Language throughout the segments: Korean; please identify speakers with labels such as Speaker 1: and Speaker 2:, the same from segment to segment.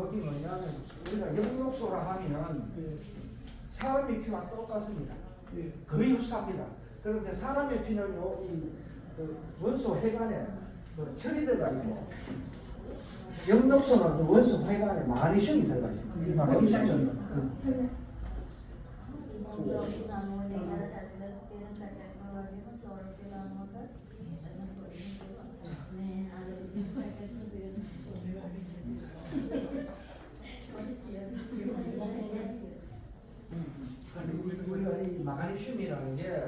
Speaker 1: 거기 뭐냐면 우리가 영록소라 하면
Speaker 2: 예.
Speaker 1: 사람의 피와 똑같습니다.
Speaker 2: 예.
Speaker 1: 거의 흡사합니다. 그런데 사람의 피는요, 이, 그 원소 해관에 그 철이 들어가 있고, 영록소는 그 원소 해관에 마그네슘이 들어가 있습니다. 이 마그네슘은 이 마가리슘이라는 게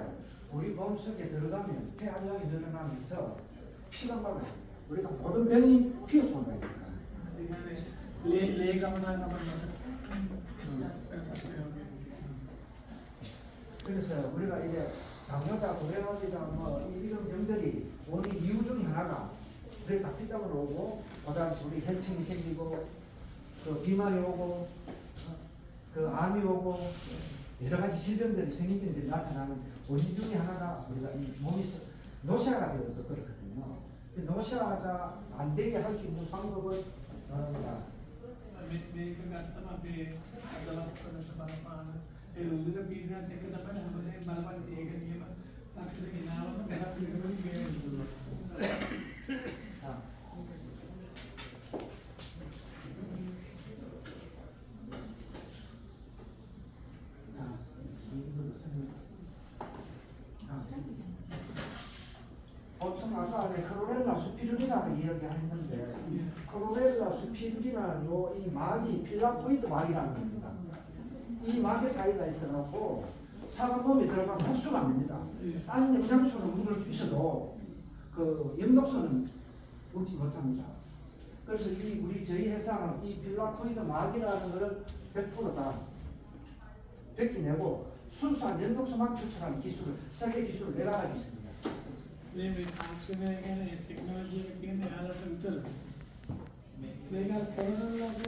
Speaker 1: 우리 몸 속에 들어가면 폐 함량이 늘어나면서 피가 막아요. 우리가 모든 병이 피에 손가니까. 그래서 우리가 이제 당뇨다, 고혈압이다, 뭐 이런 병들이 오는 이유 중 하나가 뇌가 피땀으로 오고, 그다음 우리 혈증이 생기고, 그 비만이 오고, 어? 그 암이 오고. 여러 가지 질병들이 생기병들이 나타나는 원인 중에 하나가 우리가 이 몸이 서- 노쇠화가 되어서 그렇거든요. 그 노쇠화가 안 되게 할 수 있는 방법은 어, 보통 아까 안에 크로렐라 수피루리나를 이야기했는데 크로렐라 수피루리나는 요이 막이 필라토이드 막이라는 겁니다. 이 막의 사이가 있어갖고 사람 몸에 들어가면 흡수가 안 됩니다. 다른 영양소는 수 있어도 그 영독소는 먹지 못합니다. 그래서 이 우리 저희 회사는 이 필라토이드 막이라는 것을 100%다 벗겨내고 순수한 연속성만 추출하는 기술을 설계 기술을 내려가고 있습니다.
Speaker 2: 네, 네, 당신의 그
Speaker 3: 테크놀로지에 대한 알아서 있더라고요. 내가 테크놀로지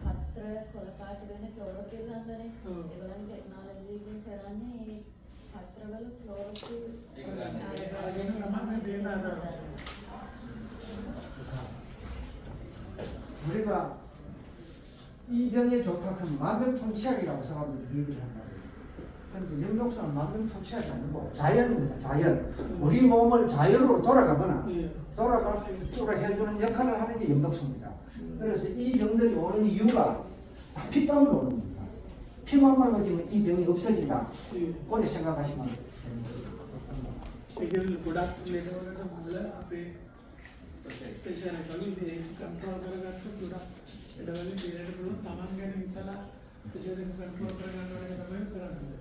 Speaker 3: පත්‍ර කොළපාට වෙන ක්ලෝරොෆිල් හඳනේ.
Speaker 2: ඒ
Speaker 3: වගේ ටෙක්නොලොජි එකෙන් කරන්නේ පත්‍රවල ක්ලෝරොෆිල්
Speaker 2: ඒක ගන්න. ඒක ගන්න නම්
Speaker 1: මම දෙන්න අදාළ. 이 병에 좋다 그 만병통치약이라고 사람들이 얘기를 한다. 그런데 영농성은 만병통치약이 아닌 거 자연입니다. 자연. 음. 우리 몸을 자연으로 돌아가거나
Speaker 2: 예.
Speaker 1: 돌아갈 수 있도록 해주는 역할을 하는 게 영농성입니다. 음. 그래서 이 병들이 오는 이유가 다 피땀으로 오는 겁니다. 피만 맑아지면 이 병이 없어진다.
Speaker 2: 예.
Speaker 1: 오래 생각하시면 됩니다.
Speaker 2: ලෙඩවලින් දෙන්නට පුළුවන් Taman ගැන හිතලා ප්‍රෙෂර් එක කන්ට්‍රෝල් කරගන්න ඕනේ තමයි කරන්නේ.